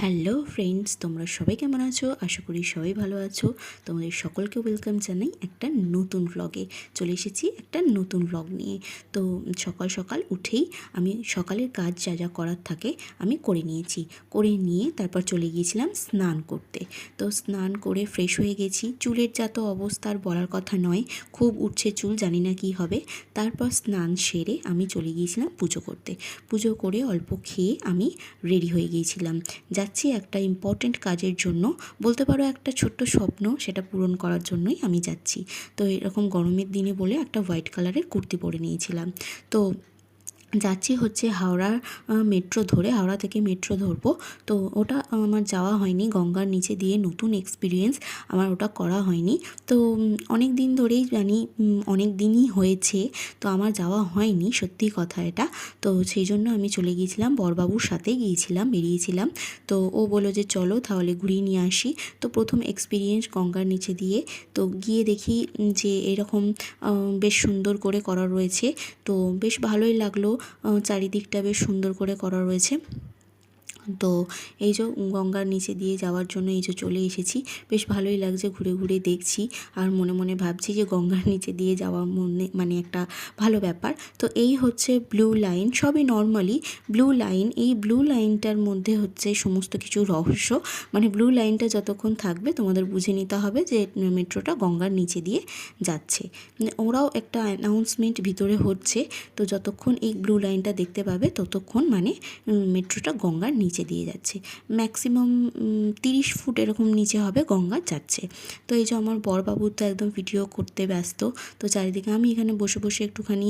Hello friends, তোমরা সবাই কেমন আছো? আশা করি সবাই ভালো আছো। তোমাদের সকলকে ওয়েলকাম জানাই একটা নতুন ভ্লগে চলে এসেছি একটা নতুন ভ্লগ নিয়ে। তো সকাল সকাল উঠেই আমি সকালের কাজ যা যা করার থাকে আমি করে নিয়েছি। করে নিয়ে তারপর চলে গিয়েছিলাম স্নান করতে। তো স্নান করে ফ্রেশ হয়ে গেছি। চুলের যা তো অবস্থা আর বলার কথা নয়, খুব উঠছে চুল, জানি না কি হবে। তারপর স্নান সেরে আমি চলে গিয়েছিলাম পুজো করতে। পুজো করে অল্প খেয়ে আমি রেডি হয়ে গিয়েছিলাম। যাচ্ছি একটা ইম্পর্টেন্ট কাজের জন্য। বলতে পারো একটা ছোট্ট স্বপ্ন, সেটা পূরণ করার জন্যই আমি যাচ্ছি। তো এরকম গরমের দিনে বলে একটা হোয়াইট কালারের কুর্তি পরে নিয়েছিলাম। তো যাচ্ছি হচ্ছে হাওড়ার মেট্রো ধরে, হাওড়া থেকে মেট্রো ধরবো। তো ওটা আমার যাওয়া হয়নি, গঙ্গার নিচে দিয়ে নতুন এক্সপিরিয়েন্স আমার ওটা করা হয়নি। তো অনেক দিন ধরেই জানি অনেক দিনই হয়েছে, তো আমার যাওয়া হয়নি, সত্যি কথা এটা। তো সেই জন্য আমি চলে গিয়েছিলাম, বরবাবুর সাথে গিয়েছিলাম, বেরিয়েছিলাম। তো ও বলল যে, চলো তাহলে ঘুরিয়ে নিয়ে আসি। তো প্রথম এক্সপিরিয়েন্স গঙ্গার নিচে দিয়ে, তো গিয়ে দেখি যে এরকম বেশ সুন্দর করে করা রয়েছে। তো বেশ ভালোই লাগল চারিদিকটা বেশ সুন্দর করে করা রয়েছে। তো এই যে গঙ্গার নিচে দিয়ে যাওয়ার জন্য এই যে চলে এসেছি, বেশ ভালোই লাগছে ঘুরে ঘুরে দেখছি আর মনে মনে ভাবছি যে গঙ্গার নিচে দিয়ে যাওয়া মনে মানে একটা ভালো ব্যাপার। তো এই হচ্ছে ব্লু লাইন সবই নর্মালি ব্লু লাইন এই ব্লু লাইনটার মধ্যে হচ্ছে সমস্ত কিছু রহস্য। মানে ব্লু লাইনটা যতক্ষণ থাকবে তোমাদের বুঝে নিতে হবে যে মেট্রোটা গঙ্গার নিচে দিয়ে যাচ্ছে। ওরাও একটা অ্যানাউন্সমেন্ট ভিতরে হচ্ছে, তো যতক্ষণ এই ব্লু লাইনটা দেখতে পাবে ততক্ষণ মানে মেট্রোটা গঙ্গার নিচে দিয়ে যাচ্ছে। ম্যাক্সিমাম তিরিশ ফুট এরকম নিচে হবে গঙ্গা যাচ্ছে। তো এই যে আমার বরবাবু তো একদম ভিডিও করতে ব্যস্ত। তো চারিদিকে আমি এখানে বসে বসে একটুখানি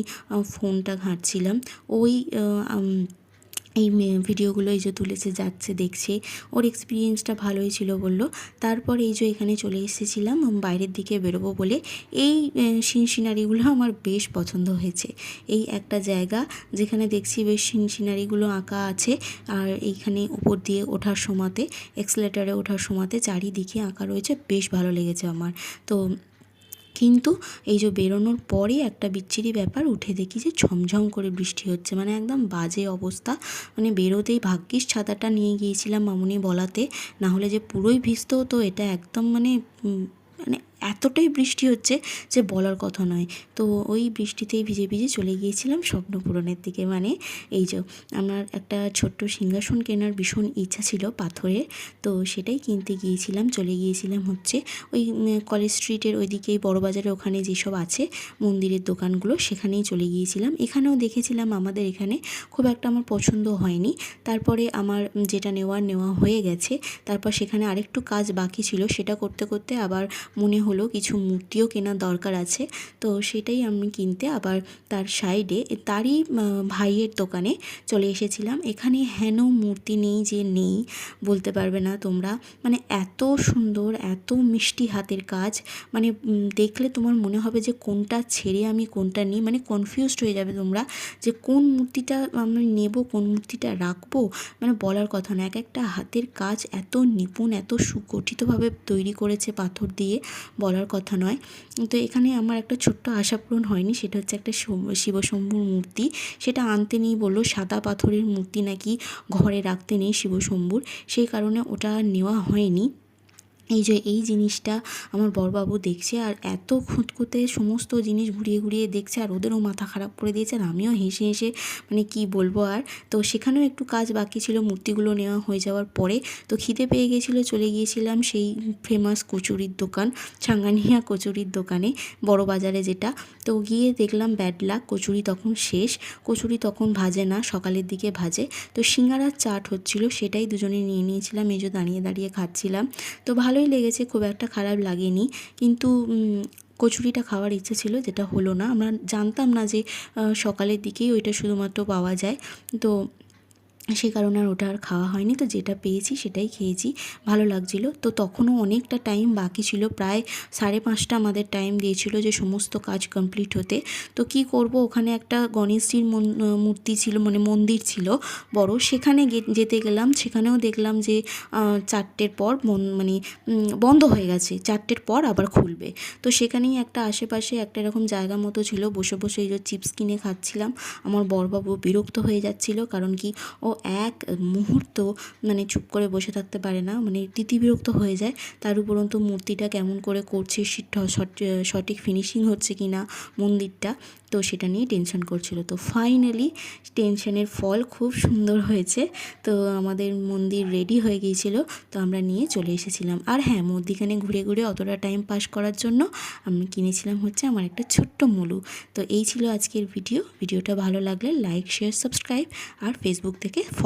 ফোনটা ঘাঁটছিলাম। ওই এই ভিডিওগুলো এই যে তুলেছে, যাচ্ছে, দেখছে, ওর এক্সপিরিয়েন্সটা ভালোই ছিল বলল। তারপর এই যে এখানে চলে এসেছিলাম বাইরের দিকে বেরোবো বলে, এই সিন সিনারিগুলো আমার বেশ পছন্দ হয়েছে। এই একটা জায়গা যেখানে দেখছি বেশ সিন সিনারিগুলো আঁকা আছে, আর এইখানে উপর দিয়ে ওঠার সময়তে এক্সলেটারে ওঠার সময়তে চারিদিকে আঁকা রয়েছে, বেশ ভালো লেগেছে আমার। তো কিন্তু এই যে বেরোনোর পরে একটা বিচ্ছিরি ব্যাপার, উঠে দেখি যে ঝমঝম করে বৃষ্টি হচ্ছে। মানে একদম বাজে অবস্থা। মানে বেরোতেই ভাগ্যিস ছাতাটা নিয়ে গিয়েছিলাম মামনি বলাতে। না হলে যে পুরোই ভিজত তো, এটা একদম মানে মানে এতটাই বৃষ্টি হচ্ছে যে বলার কথা নয়। তো ওই বৃষ্টিতেই ভিজে ভিজে চলে গিয়েছিলাম স্বপ্ন পূরণের দিকে। মানে এই যে আমার একটা ছোট্ট সিংহাসন কেনার ভীষণ ইচ্ছা ছিল পাথরের। তো সেটাই কিনতে গিয়েছিলাম, চলে গিয়েছিলাম হচ্ছে ওই কলেজ স্ট্রিটের ওইদিকেই বড় বাজারে ওখানে যেসব আছে মন্দিরের দোকানগুলো সেখানেই চলে গিয়েছিলাম। এখানেও দেখেছিলাম আমাদের এখানে খুব একটা আমার পছন্দ হয়নি। তারপরে আমার যেটা নেওয়ার নেওয়া হয়ে গেছে, তারপর সেখানে আরেকটু কাজ বাকি ছিল, সেটা করতে করতে আবার মনে হলো কিছু মূর্তিও কেনার দরকার আছে। তো সেটাই আমি কিনতে আবার তার সাইডে তারই ভাইয়ের দোকানে চলে এসেছিলাম। এখানে হেন মূর্তি নেই যে নেই, বলতে পারবে না তোমরা। মানে এত সুন্দর, এত মিষ্টি হাতের কাজ। মানে দেখলে তোমার মনে হবে যে কোনটা ছেড়ে আমি কোনটা নিই। মানে কনফিউজড হয়ে যাবে তোমরা যে কোন মূর্তিটা আমি নেব, কোন মূর্তিটা রাখব। মানে বলার কথা না, এক একটা হাতের কাজ এত নিপুণ, এত সুগঠিতভাবে তৈরি করেছে পাথর দিয়ে। বলার কথা নয়। তো এখানে আমার একটা ছোট্ট আশা পূরণ হয়নি, সেটা হচ্ছে একটা শিব শিবশম্ভুর মূর্তি। সেটা আনতে নেই বলল, সাদা পাথরের মূর্তি নাকি ঘরে রাখতে নেই শিবশম্ভুর। সেই কারণে ওটা নেওয়া হয়নি। এই যে এই জিনিসটা আমার বড়বাবু দেখছে আর এত খুঁতখুঁতে সমস্ত জিনিস ঘুরিয়ে ঘুরিয়ে দেখছে আর ওদেরও মাথা খারাপ করে দিয়েছে আর আমিও হেসে হেসে মানে কি বলব আর। তো সেখানেও একটু কাজ বাকি ছিল, মূর্তিগুলো নেওয়া হয়ে যাওয়ার পরে তো খিদে পেয়ে গেছিল, চলে গিয়েছিলাম সেই ফেমাস কচুরির দোকান, ছাঙ্গানিয়া কচুরির দোকানে, বড় বাজারে যেটা। তো গিয়ে দেখলাম ব্যাড লাক কচুরি তখন শেষ, কচুরি তখন ভাজে না, সকালের দিকে ভাজে। তো সিঙ্গারার চাট হচ্ছিল, সেটাই দুজনে নিয়ে নিয়েছিলাম, এই যে দাঁড়িয়ে দাঁড়িয়ে খাচ্ছিলাম। তো ভালোই লেগেছে, খুব একটা খারাপ লাগেনি। কিন্তু কচুরিটা খাওয়ার ইচ্ছে ছিল, যেটা হলো না। আমরা জানতাম না যে সকালের দিকেই ওইটা শুধুমাত্র পাওয়া যায়। তো সেই কারণে আর ওটা আর খাওয়া হয়নি। তো যেটা পেয়েছি সেটাই খেয়েছি, ভালো লাগছিল। তো তখনও অনেকটা টাইম বাকি ছিল, প্রায় সাড়ে পাঁচটা আমাদের টাইম দিয়েছিল যে সমস্ত কাজ কমপ্লিট হতে। তো কি করব, ওখানে একটা গণেশজির মূর্তি ছিল মানে মন্দির ছিল বড়, সেখানে যেতে গেলাম। সেখানেও দেখলাম যে চারটের পর মানে বন্ধ হয়ে গেছে। চারটের পর আবার খুলবে। তো সেখানেই একটা আশেপাশে একটা এরকম জায়গা মতো ছিল। বসে বসে এই যে চিপস কিনে খাচ্ছিলাম। আমার বরবাবু বিরক্ত হয়ে যাচ্ছিল। কারণ কি ও এক মুহূর্ত মানে চুপ করে বসে থাকতে পারে না মানে তিতিবিরক্ত হয়ে যায়। তার উপরন্তু মূর্তিটা কেমন করে করছে সঠিক ফিনিশিং হচ্ছে কি না মন্দিরটা, তো সেটা নিয়ে টেনশন করছিল। তো ফাইনালি টেনশনের ফল খুব সুন্দর হয়েছে। তো আমাদের মন্দির রেডি হয়ে গিয়েছিল, তো আমরা নিয়ে চলে এসেছিলাম। আর হ্যাঁ মধ্যিখানে ঘুরে ঘুরে অতটা টাইম পাস করার জন্য আমি কিনেছিলাম হচ্ছে আমার একটা ছোট্ট মুলু। তো এই ছিল আজকের ভিডিও ভিডিওটা ভালো লাগলে লাইক শেয়ার সাবস্ক্রাইব আর ফেসবুক থেকে ফলো